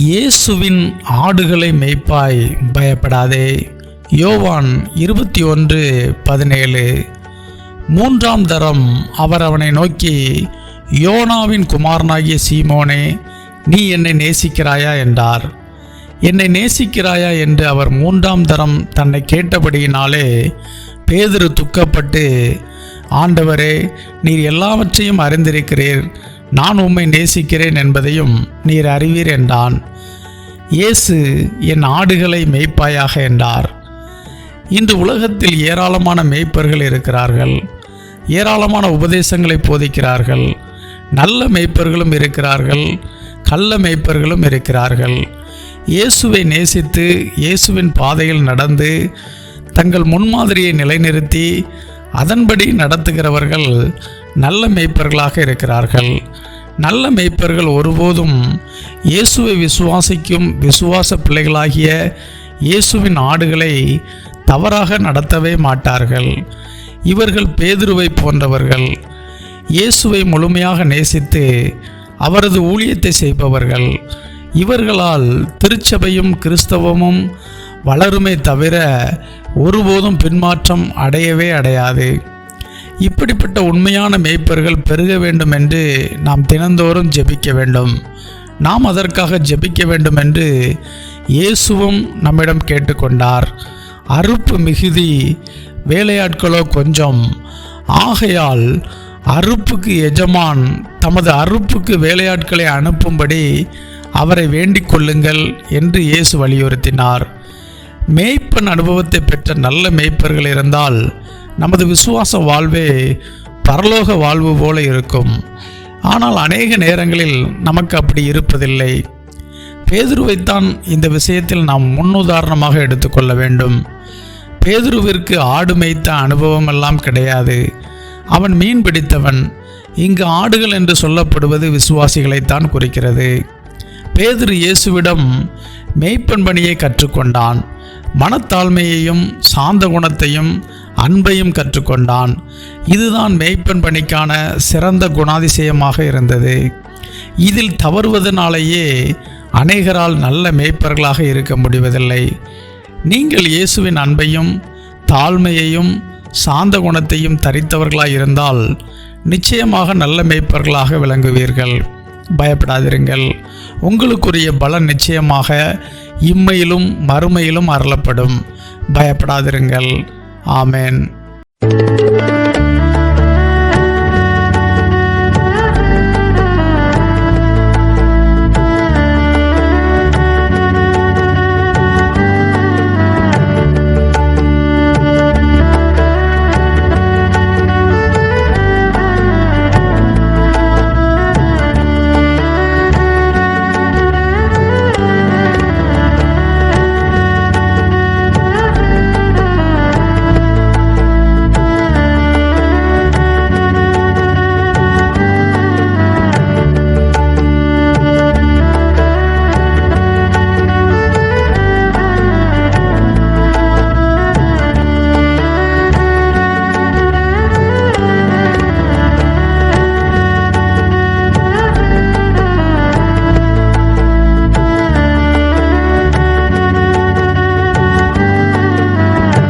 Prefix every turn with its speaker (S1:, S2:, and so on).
S1: இயேசுவின் ஆடுகளை மேய்ப்பாய் பயப்படாதே. யோவான் இருபத்தி ஒன்று பதினேழு. மூன்றாம் தரம் அவர் அவனை நோக்கி யோனாவின் குமாரனாகிய சீமோனே நீ என்னை நேசிக்கிறாயா என்றார். என்னை நேசிக்கிறாயா என்று அவர் மூன்றாம் தரம் தன்னை கேட்டபடியினாலே பேதுரு துக்கப்பட்டு ஆண்டவரே நீர் எல்லாவற்றையும் அறிந்திருக்கிறீர். நான் உம்மை நேசிக்கிறேன் என்பதையும் நீர் அறிவீர் என்றான். இயேசு என் ஆடுகளை மேய்ப்பாயாக என்றார். இன்று உலகத்தில் ஏராளமான மேய்ப்பர்கள் இருக்கிறார்கள். ஏராளமான உபதேசங்களை போதிக்கிறார்கள். நல்ல மேய்ப்பர்களும் இருக்கிறார்கள். கள்ள மேய்ப்பர்களும் இருக்கிறார்கள். இயேசுவை நேசித்து இயேசுவின் பாதையில் நடந்து தங்கள் முன்மாதிரியை நிலைநிறுத்தி அதன்படி நடத்துகிறவர்கள் நல்ல மேய்ப்பர்களாக இருக்கிறார்கள். நல்ல மேய்ப்பர்கள் ஒருபோதும் இயேசுவை விசுவாசிக்கும் விசுவாச பிள்ளைகளாகிய இயேசுவின் ஆடுகளை தவறாக நடத்தவே மாட்டார்கள். இவர்கள் பேதுருவை போன்றவர்கள். இயேசுவை முழுமையாக நேசித்து அவரது ஊழியத்தை செய்பவர்கள். இவர்களால் திருச்சபையும் கிறிஸ்தவமும் வளருமே தவிர ஒருபோதும் பின்மாற்றம் அடையவே அடையாது. இப்படிப்பட்ட உண்மையான மேய்ப்பர்கள் பெருக வேண்டும் என்று நாம் தினந்தோறும் ஜெபிக்க வேண்டும். நாம் அதற்காக ஜெபிக்க வேண்டும் என்று இயேசுவும் நம்மிடம் கேட்டுக்கொண்டார். அறுப்பு மிகுதி வேலையாட்களோ கொஞ்சம். ஆகையால் அறுப்புக்கு எஜமான் தமது அறுப்புக்கு வேலையாட்களை அனுப்பும்படி அவரை வேண்டிக் கொள்ளுங்கள் என்று இயேசு வலியுறுத்தினார். மேய்ப்பன் அனுபவத்தை பெற்ற நல்ல மேய்ப்பர்கள் இருந்தால் நமது விசுவாச வாழ்வே பரலோக வாழ்வு போல இருக்கும். ஆனால் அநேக நேரங்களில் நமக்கு அப்படி இருப்பதில்லை. பேதுருவைத்தான் இந்த விஷயத்தில் நாம் முன்னுதாரணமாக எடுத்துக்கொள்ள வேண்டும். பேதுருவிற்கு ஆடு மேய்த்த அனுபவம் எல்லாம் கிடையாது. அவன் மீன் பிடித்தவன். இங்கு ஆடுகள் என்று சொல்லப்படுவது விசுவாசிகளைத்தான் குறிக்கிறது. பேதுரு இயேசுவிடம் மேய்ப்பன் பணியை கற்றுக்கொண்டான். மனத்தாழ்மையையும் சாந்த குணத்தையும் அன்பையும் கற்றுக்கொண்டான். இதுதான் மேய்ப்பன் பணிக்கான சிறந்த குணாதிசயமாக இருந்தது. இதில் தவறுவதனாலேயே அநேகரால் நல்ல மேய்ப்பர்களாக இருக்க முடிவதில்லை. நீங்கள் இயேசுவின் அன்பையும் தாழ்மையையும் சாந்த குணத்தையும் தரித்தவர்களாக இருந்தால் நிச்சயமாக நல்ல மேய்ப்பர்களாக விளங்குவீர்கள். பயப்படாதிருங்கள். உங்களுக்குரிய பலன் நிச்சயமாக இம்மையிலும் மறுமையிலும் அருளப்படும். பயப்படாதிருங்கள். ஆமேன்.